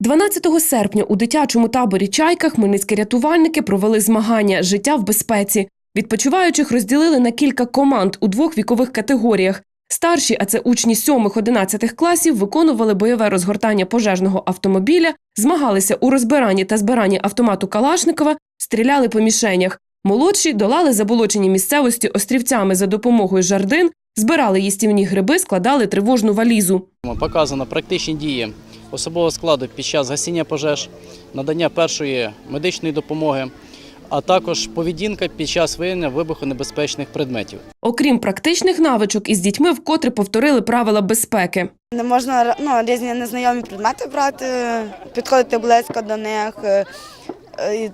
12 серпня у дитячому таборі Чайка хмельницькі рятувальники провели змагання Життя в безпеці. Відпочиваючих розділили на кілька команд у двох вікових категоріях. Старші, а це учні 7-11 класів, виконували бойове розгортання пожежного автомобіля, змагалися у розбиранні та збиранні автомату Калашникова, стріляли по мішенях. Молодші долали заболочені місцевості острівцями за допомогою жардин, збирали їстівні гриби, складали тривожну валізу. Показано практичні дії особового складу під час гасіння пожеж, надання першої медичної допомоги, а також поведінка під час виявлення вибухонебезпечних предметів. Окрім практичних навичок, із дітьми вкотре повторили правила безпеки. Не можна ну, різні незнайомі предмети брати, підходити близько до них, е,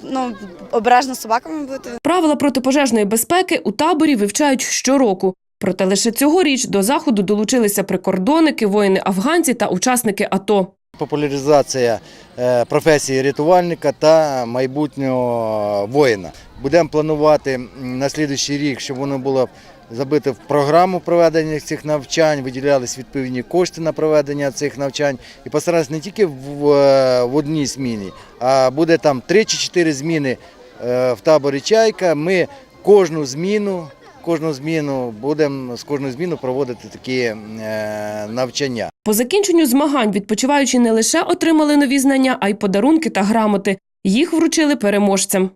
ну, обережно собаками бути. Правила протипожежної безпеки у таборі вивчають щороку. Проте лише цьогоріч до заходу долучилися прикордонники, воїни-афганці та учасники АТО. Популяризація е, професії рятувальника та майбутнього воїна. Будемо планувати на слідуючий рік, щоб воно було забите в програму проведення цих навчань, виділялись відповідні кошти на проведення цих навчань і постаратися не тільки в, в одній зміні, а буде там 3 чи 4 зміни е, в таборі Чайка. Ми кожну зміну. Кожну зміну будемо з кожну зміну проводити такі е, навчання. По закінченню змагань відпочиваючі не лише отримали нові знання, а й подарунки та грамоти. Їх вручили переможцям.